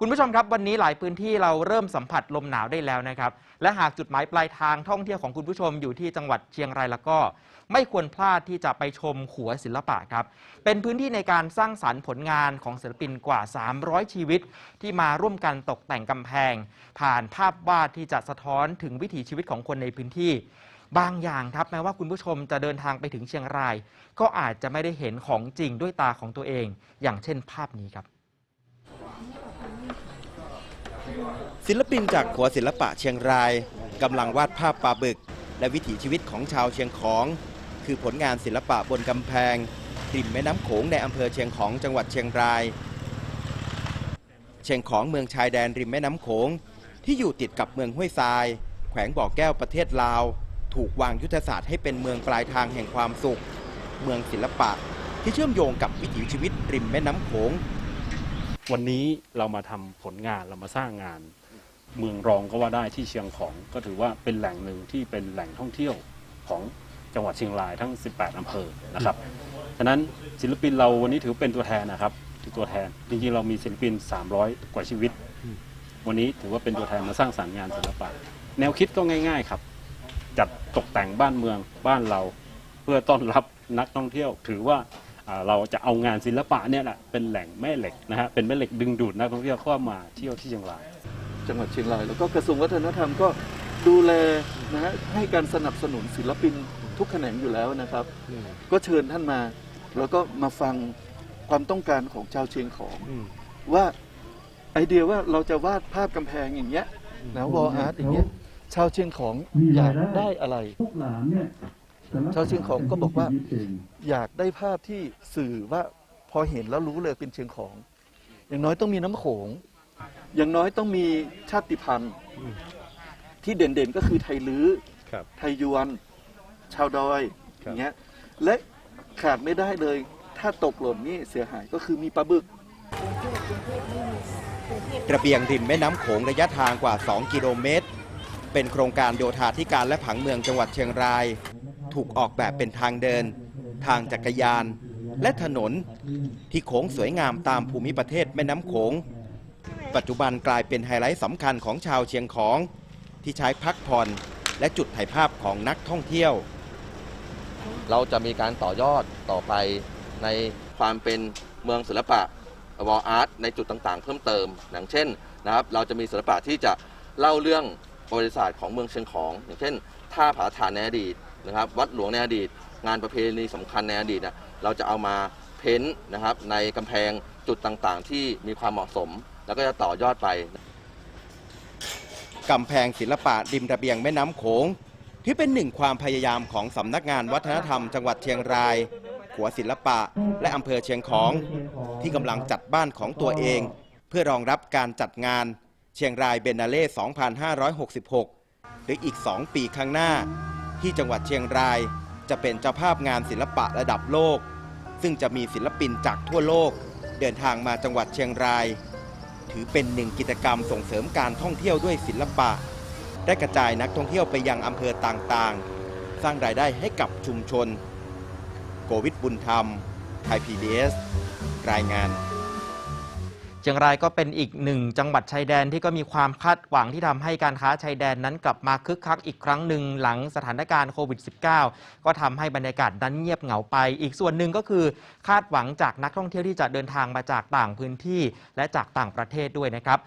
คุณผู้ชมครับวันนี้หลายพื้นที่เราเริ่มสัมผัสลมหนาวได้แล้วนะครับ และหากจุดหมายปลายทางท่องเที่ยวของคุณผู้ชมอยู่ที่จังหวัดเชียงรายแล้วก็ ไม่ควรพลาดที่จะไปชมขัวศิลปะครับ เป็นพื้นที่ในการสร้างสรรค์ผลงานของศิลปินกว่า 300 ชีวิต ที่มาร่วมกันตกแต่งกำแพง ผ่านภาพวาดที่จะสะท้อนถึงวิถีชีวิตของคนในพื้นที่บางอย่างครับแม้ว่าคุณผู้ชมจะเดินทางไปถึงเชียงราย ก็อาจจะไม่ได้เห็นของจริงด้วยตาของตัวเอง อย่างเช่นภาพนี้ครับ ศิลปินจากขัวศิลปะเชียงรายกำลังวาดภาพปลาบึก และวิถีชีวิตของชาวเชียงของ คือผลงานศิลปะบนกำแพงริมแม่น้ำโขงในอำเภอเชียงของจังหวัดเชียงราย เชียงของเมืองชายแดนริมแม่น้ำโขง ที่อยู่ติดกับเมืองห้วยทราย แขวงบ่อแก้วประเทศลาว ถูกวางยุทธศาสตร์ให้เป็นเมืองปลายทางแห่งความสุข เมืองศิลปะที่เชื่อมโยงกับวิถีชีวิตริมแม่น้ำโขง วันนี้เรามาทำผลงานเรามาสร้างงาน เมืองรองก็ว่าได้ที่เชียงของ ก็ถือว่าเป็นแหล่งหนึ่งที่เป็นแหล่งท่องเที่ยวของจังหวัดเชียงรายทั้ง 18 อำเภอนะครับฉะนั้นศิลปินเราวันนี้ถือเป็นตัวแทนนะครับถือตัวแทนจริงๆเรามีศิลปิน 300 กว่าชีวิต วันนี้ถือว่าเป็นตัวแทนมาสร้างสรรค์งานศิลปะ แนวคิดก็ง่าย ๆครับ จัดตกแต่งบ้านเมืองบ้านเรา เพื่อต้อนรับนักท่องเที่ยว ถือว่าอ่าเราจะเอางานศิลปะเนี่ยแหละเป็นแหล่งแม่เหล็กนะฮะเป็นแม่เหล็กดึงดูดนักท่องเที่ยวเข้ามาเที่ยวที่เชียงราย จังหวัดเชียงราย แล้วก็กระทรวงวัฒนธรรมก็ดูแลนะฮะให้การสนับสนุนศิลปินทุกแขนงอยู่แล้วนะครับ ก็เชิญท่านมา แล้วก็มาฟังความต้องการของชาวเชียงของว่าไอเดียว่าเราจะวาดภาพกำแพงอย่างเงี้ยนะวอลอาร์ตอย่างเงี้ยชาวเชียงของอยากได้อะไรพวกหลานเนี่ยแต่ละชาวเชียงของก็บอกว่าชีตเองอยากได้ภาพที่สื่อว่าพอเห็นแล้วรู้เลยเป็นเชียงของ อย่างน้อยต้องมีน้ำโขง อย่างน้อยต้องมีชาติพันธุ์ที่เด่นๆก็คือไทยลื้อครับไทยยวน ชาวดอยครับอย่างเงี้ยและขาดไม่ได้เลย ถ้าตกหล่นนี่เสียหายก็คือมีปลาบึกระเบียงริมแม่น้ำโขงระยะทางกว่า 2 กิโลเมตร เป็นโครงการโยธาธิการและผังเมืองจังหวัดเชียงราย ถูกออกแบบเป็นทางเดิน ทางจักรยาน และถนน ที่โค้งสวยงามตามภูมิประเทศแม่น้ำโขง ปัจจุบันกลายเป็นไฮไลท์สำคัญของชาวเชียงของ ที่ใช้พักผ่อนและจุดถ่ายภาพของนักท่องเที่ยว เราจะมีการต่อยอดต่อไปในความเป็นเมืองศิลปะวอลอาร์ตในจุดต่างๆ เพิ่มเติมอย่างเช่นนะครับเราจะมีศิลปะที่จะเล่าเรื่องประวัติศาสตร์ของเมืองเชียงของ อย่างเช่นท่าผาฐานในอดีตนะครับวัดหลวงในอดีต งานประเพณีสำคัญในอดีตนะเราจะเอามาเพ้นนะครับในกำแพงจุดต่างๆ ที่มีความเหมาะสม แล้วก็จะต่อยอดไป กำแพงศิลปะริมระเบียงแม่น้ำโขงที่เป็นหนึ่งความพยายามของสำนักงานวัฒนธรรมจังหวัดเชียงรายขัวศิลปะและอำเภอเชียงของ ที่กำลังจัดบ้านของตัวเอง เพื่อรองรับการจัดงาน เชียงรายเบนนาเล่ 2566 หรืออีก 2 ปีข้างหน้า ที่จังหวัดเชียงรายจะเป็นเจ้าภาพงานศิลปะระดับโลก ซึ่งจะมีศิลปินจากทั่วโลก เดินทางมาจังหวัดเชียงราย ถือเป็นหนึ่งกิจกรรมส่งเสริมการท่องเที่ยวด้วยศิลปะ ได้กระจายนักท่องเที่ยวไปยังอำเภอต่างๆ สร้างรายได้ให้กับชุมชน โกวิทบุญธรรม ไทยพีบีรายงาน ชียงรายก็เป็นอีกหนึ่งจังหวัดชายแดนที่ก็มีความคาดหวังที่ทำให้การค้าชายแดนนั้นกลับมาคึกคักอีกครั้งหนึ่งหลังสถานการณ์โควิด -19 ก็ทำให้บรรยากาศนั้นเงียบเหงาไป อีกส่วนหนึ่งก็คือคาดหวังจากนักท่องเที่ยวที่จะเดินทางมาจากต่างพื้นที่ และจากต่างประเทศด้วยนะครับ